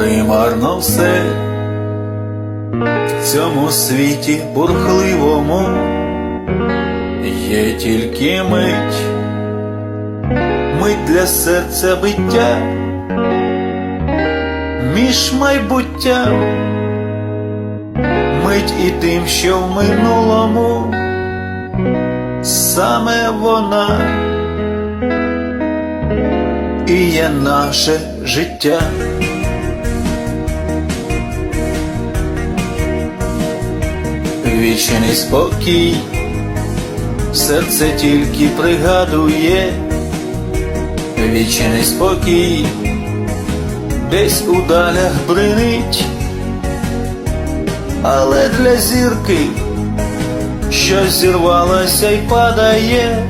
примарно все в цьому світі бурхливому є тільки мить, мить для серця биття, між майбуттям, мить і тим, що в минулому, саме вона і є наше життя. Вічний спокій, серце тільки пригадує, вічний спокій, десь у далях бринить, але для зірки щось зірвалося й падає,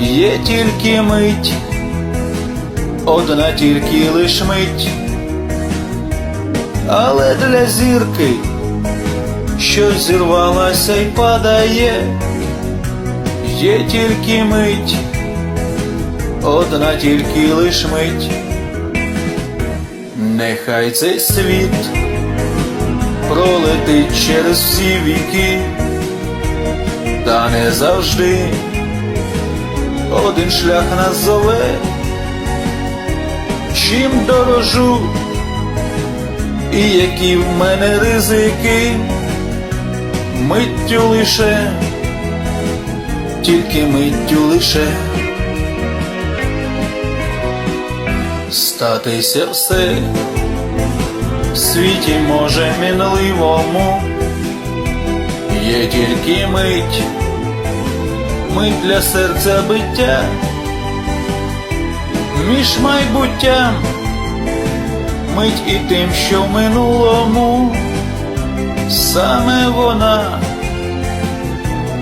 є тільки мить, одна тільки лиш мить, але для зірки щось зірвалося й падає, є тільки мить, одна тільки лиш мить, нехай цей світ пролетить через всі віки, та не завжди один шлях нас зове, чим дорожу, і які в мене ризики миттю лише, тільки миттю лише. Статися все в світі може мінливому, є тільки мить, мить для серця биття, між майбуттям, мить і тим, що в минулому саме вона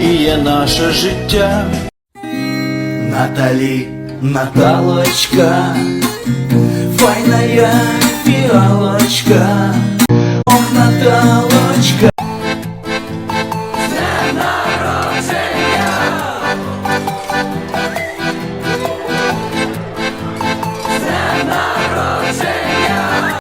і є наше життя. Наталі, Наталочка, файная Фіалочка. Ох, Наталочка,